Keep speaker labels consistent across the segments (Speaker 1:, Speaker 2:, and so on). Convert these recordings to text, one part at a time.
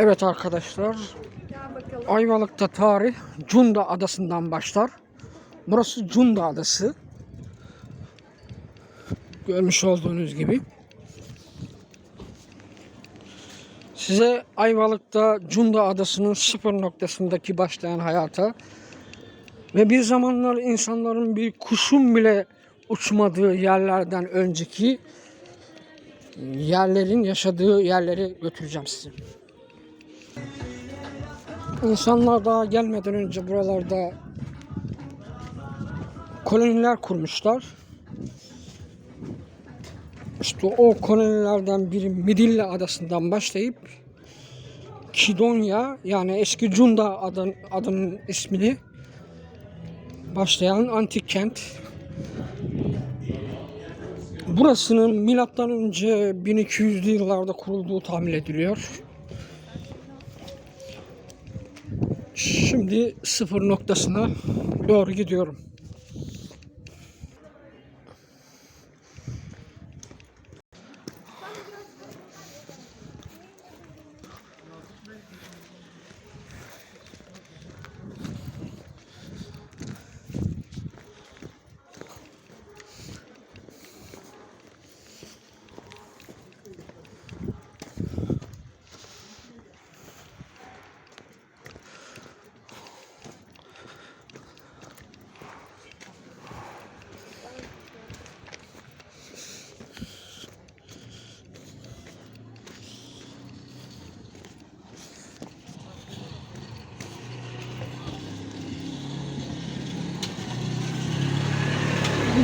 Speaker 1: Evet arkadaşlar. Ayvalık'ta tarih Cunda Adası'ndan başlar. Burası Cunda Adası. Görmüş olduğunuz gibi. Size Ayvalık'ta Cunda Adası'nın sıfır noktasındaki başlayan hayata ve bir zamanlar insanların bir kuşun bile uçmadığı yerlerden önceki yerlerin yaşadığı yerleri götüreceğim sizi. İnsanlar daha gelmeden önce buralarda koloniler kurmuşlar. İşte o kolonilerden biri Midilli Adası'ndan başlayıp Kidonya yani eski Cunda adın, adının ismini başlayan antik kent. Burasının milattan önce 1200'lü yıllarda kurulduğu tahmin ediliyor. Şimdi sıfır noktasına doğru gidiyorum.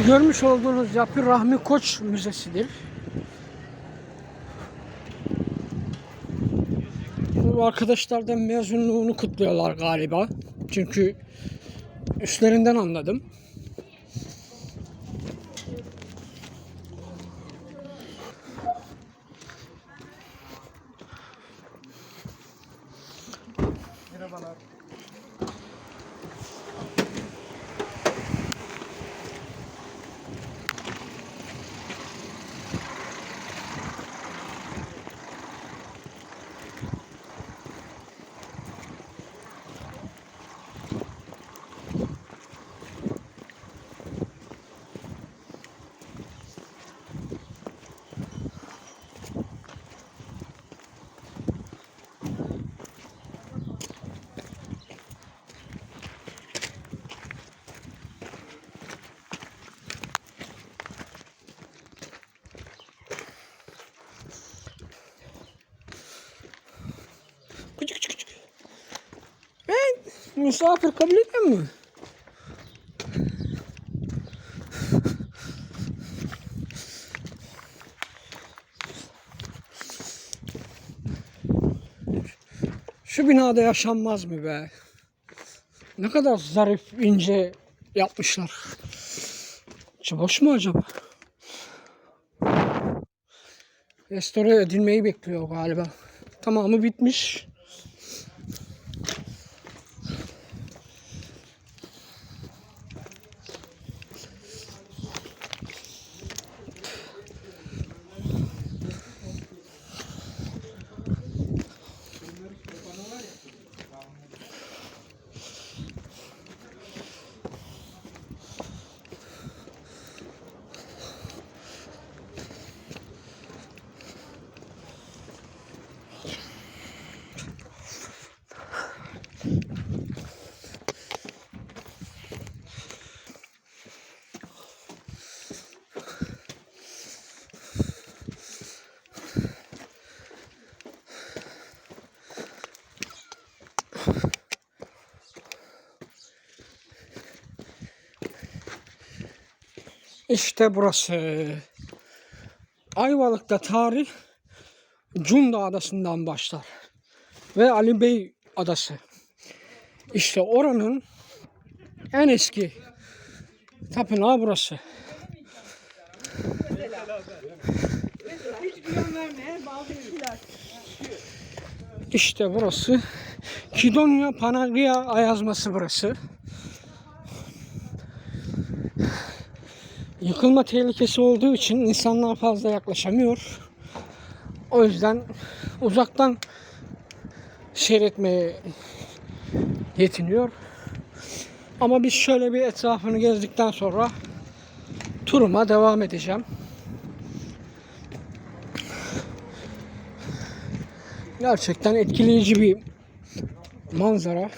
Speaker 1: Görmüş olduğunuz yapı Rahmi Koç Müzesi'dir. Bu arkadaşlar da mezunluğunu kutluyorlar galiba. Çünkü üstlerinden anladım. Misafir kabul etmiyor mu? Şu binada yaşanmaz mı be? Ne kadar zarif, ince yapmışlar. İçi boş mu acaba? Restore edilmeyi bekliyor galiba. Tamamı bitmiş. İşte burası. Ayvalık'ta tarih Cunda Adası'ndan başlar. Ve Ali Bey Adası. İşte oranın en eski tapınağı burası. İşte burası. Kidonya Panagria Ayazması burası. Yıkılma tehlikesi olduğu için insanlar fazla yaklaşamıyor. O yüzden uzaktan seyretmeye yetiniyor. Ama biz şöyle bir etrafını gezdikten sonra turuma devam edeceğim. Gerçekten etkileyici bir manzara.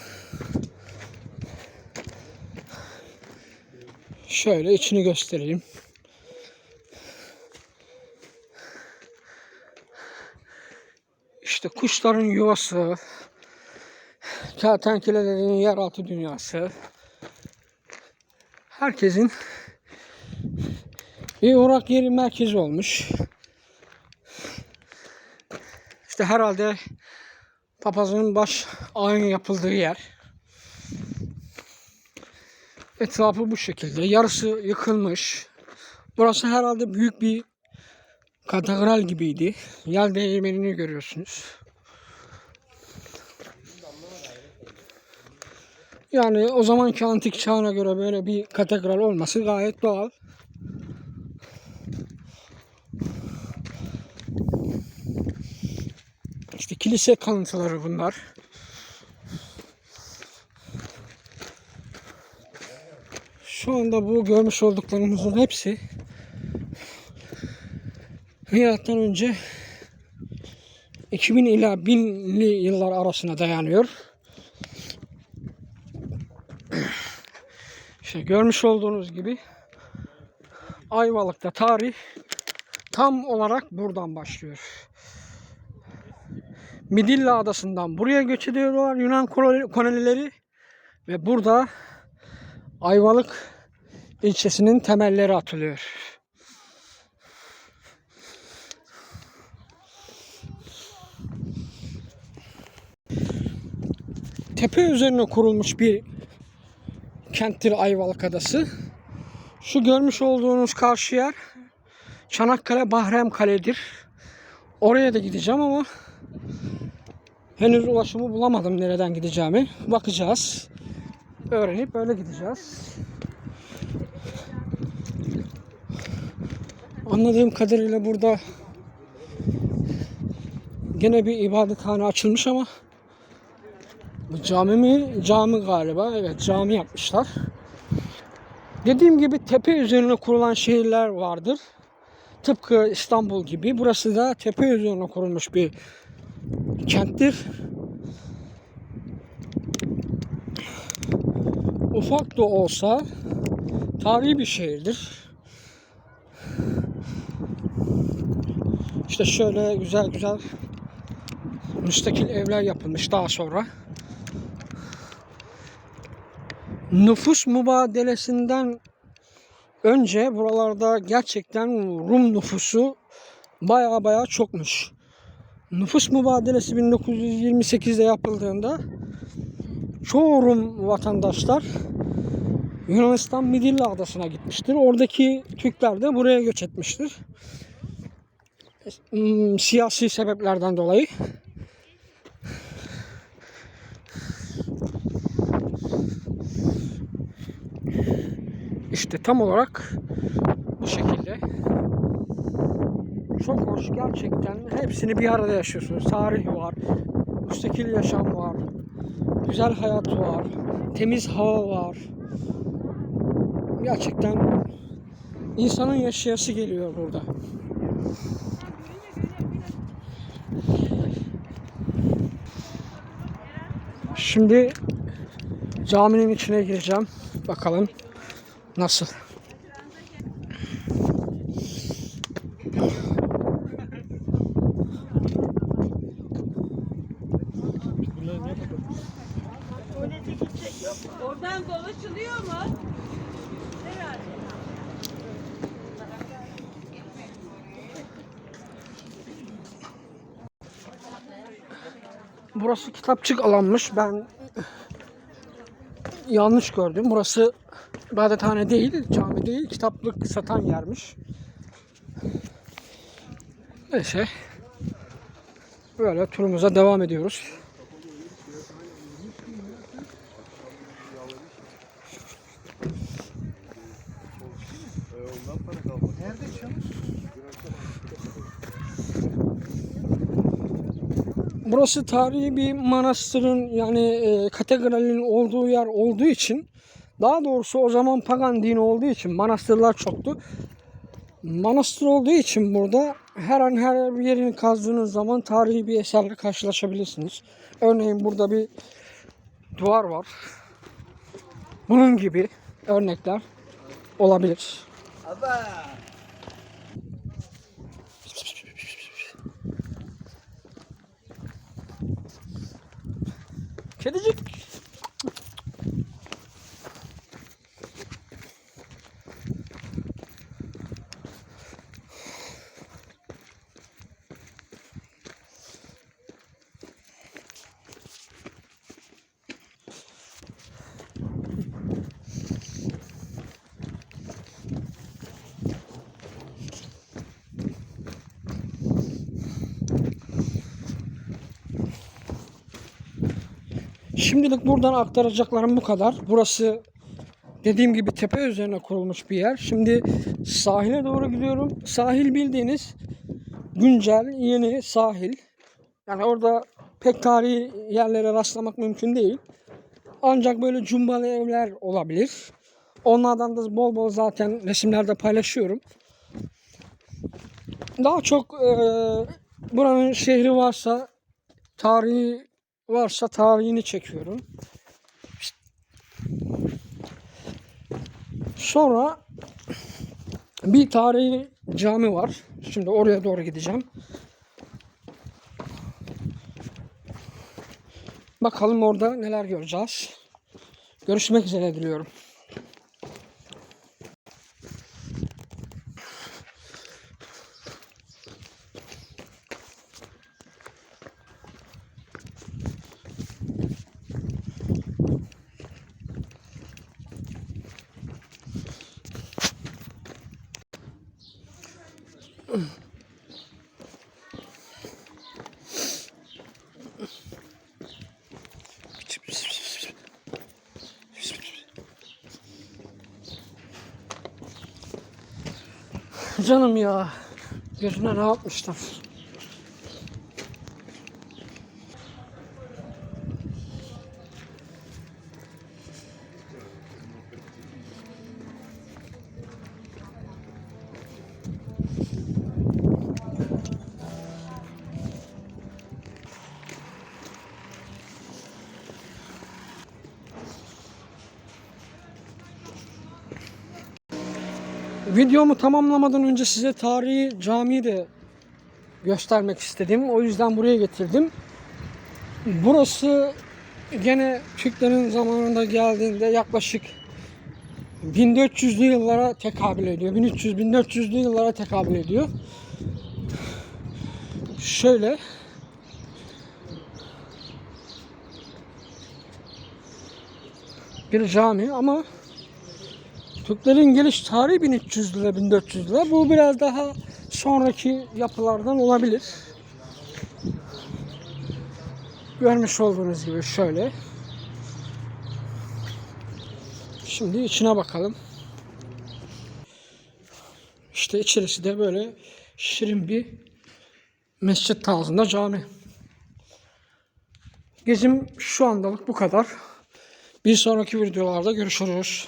Speaker 1: Şöyle içini göstereyim. İşte kuşların yuvası, kertenkelelerin yeraltı dünyası. Herkesin bir uğrak yeri merkezi olmuş. İşte herhalde papazın baş ayın yapıldığı yer. Etrafı bu şekilde. Yarısı yıkılmış. Burası herhalde büyük bir katedral gibiydi. Yel değirmenini görüyorsunuz. Yani o zamanki antik çağına göre böyle bir katedral olması gayet doğal. İşte kilise kalıntıları bunlar. Şu anda bu görmüş olduklarımızın hepsi milattan önce 2000 ila 1000'li yıllar arasına dayanıyor. İşte görmüş olduğunuz gibi Ayvalık'ta tarih tam olarak buradan başlıyor. Midilli Adası'ndan buraya göç ediyorlar Yunan koloni- kolonileri ve burada Ayvalık ilçesinin temelleri atılıyor. Tepe üzerine kurulmuş bir kenttir Ayvalık Adası. Şu görmüş olduğunuz karşı yer Çanakkale Bahrem Kale'dir. Oraya da gideceğim ama henüz ulaşımı bulamadım nereden gideceğimi. Bakacağız. Öğrenip öyle gideceğiz. Anladığım kadarıyla burada gene bir ibadethane açılmış ama bu cami mi? Cami galiba. Evet cami yapmışlar. Dediğim gibi tepe üzerine kurulan şehirler vardır. Tıpkı İstanbul gibi. Burası da tepe üzerine kurulmuş bir kenttir. Ufak da olsa tarihi bir şehirdir. İşte şöyle güzel güzel müstakil evler yapılmış daha sonra. Nüfus mübadelesinden önce buralarda gerçekten Rum nüfusu baya baya çokmuş. Nüfus mübadelesi 1928'de yapıldığında çoğu Rum vatandaşlar Yunanistan Midilli Adası'na gitmiştir. Oradaki Türkler de buraya göç etmiştir. Hmm, Siyasi sebeplerden dolayı. İşte tam olarak bu şekilde. Çok hoş gerçekten. Hepsini bir arada yaşıyorsunuz. Tarih var, müstakil yaşam var, güzel hayat var, temiz hava var. Gerçekten insanın yaşayası geliyor burada. Şimdi caminin içine gireceğim. Bakalım nasıl. Burası kitapçık alanmış. Ben yanlış gördüm. Burası ibadethane değil, cami değil, kitaplık satan yermiş. Neyse. Böyle turumuza devam ediyoruz. Burası tarihi bir manastırın yani e, katedralin olduğu yer olduğu için daha doğrusu o zaman pagan dini olduğu için manastırlar çoktu. Manastır olduğu için burada her an her bir yerini kazdığınız zaman tarihi bir eserle karşılaşabilirsiniz. Örneğin burada bir duvar var. Bunun gibi örnekler olabilir. Kedicik. Şimdilik buradan aktaracaklarım bu kadar. Burası dediğim gibi tepe üzerine kurulmuş bir yer. Şimdi sahile doğru gidiyorum. Sahil bildiğiniz güncel, yeni sahil. Yani orada pek tarihi yerlere rastlamak mümkün değil. Ancak böyle cumbalı evler olabilir. Onlardan da bol bol zaten resimlerde paylaşıyorum. Daha çok e, buranın şehri varsa, tarihi varsa tarihini çekiyorum. Sonra bir tarihi cami var. Şimdi oraya doğru gideceğim. Bakalım orada neler göreceğiz. Görüşmek üzere diliyorum. Canım ya. Gözüne ne Videomu tamamlamadan önce size tarihi camiyi de göstermek istedim. O yüzden buraya getirdim. Burası gene Türklerin zamanında geldiğinde yaklaşık 1400'lü yıllara tekabül ediyor. 1300-1400'lü yıllara tekabül ediyor. Şöyle bir cami ama Türklerin geliş tarihi 1300'lüler 1400'lüler. Bu biraz daha sonraki yapılardan olabilir. Görmüş olduğunuz gibi şöyle. Şimdi içine bakalım. İşte içerisi de böyle şirin bir mescit tarzında cami. Gezim şu andalık bu kadar. Bir sonraki videolarda görüşürüz.